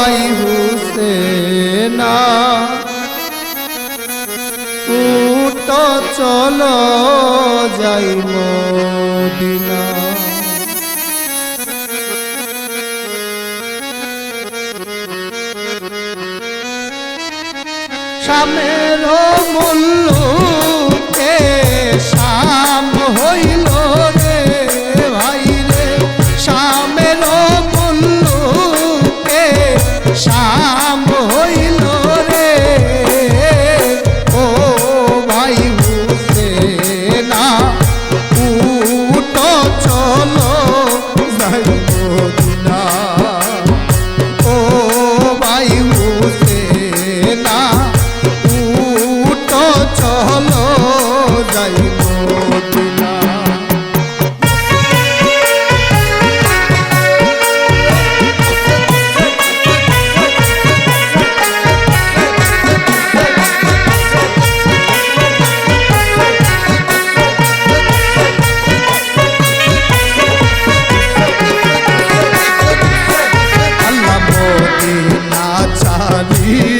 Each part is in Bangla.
ভাই হুসেনা উঠ চলো যাই মদিনা। শামের মূল্য you.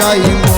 যাই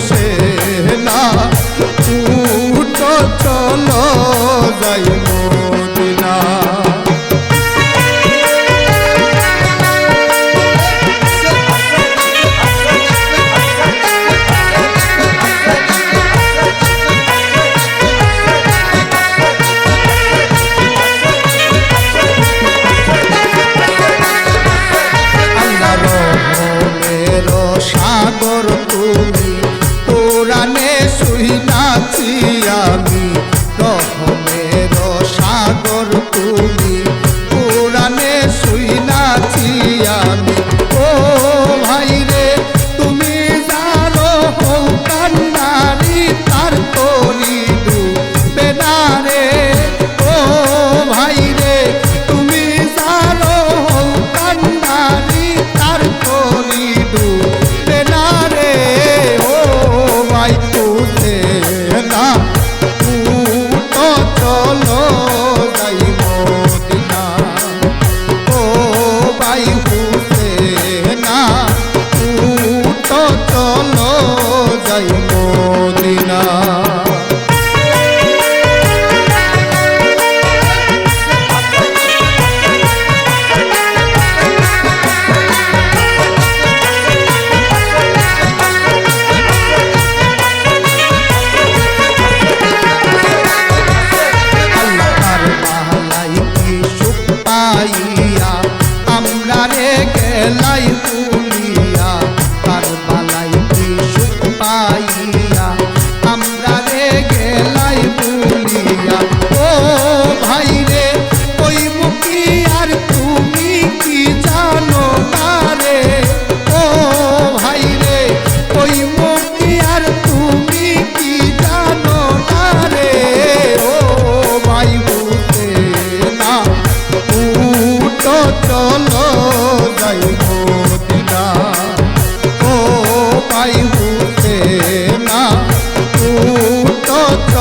sé. লাইয়া আমরা রে গেলাইলা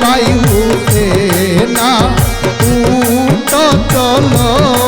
বায়ু না উত চলো।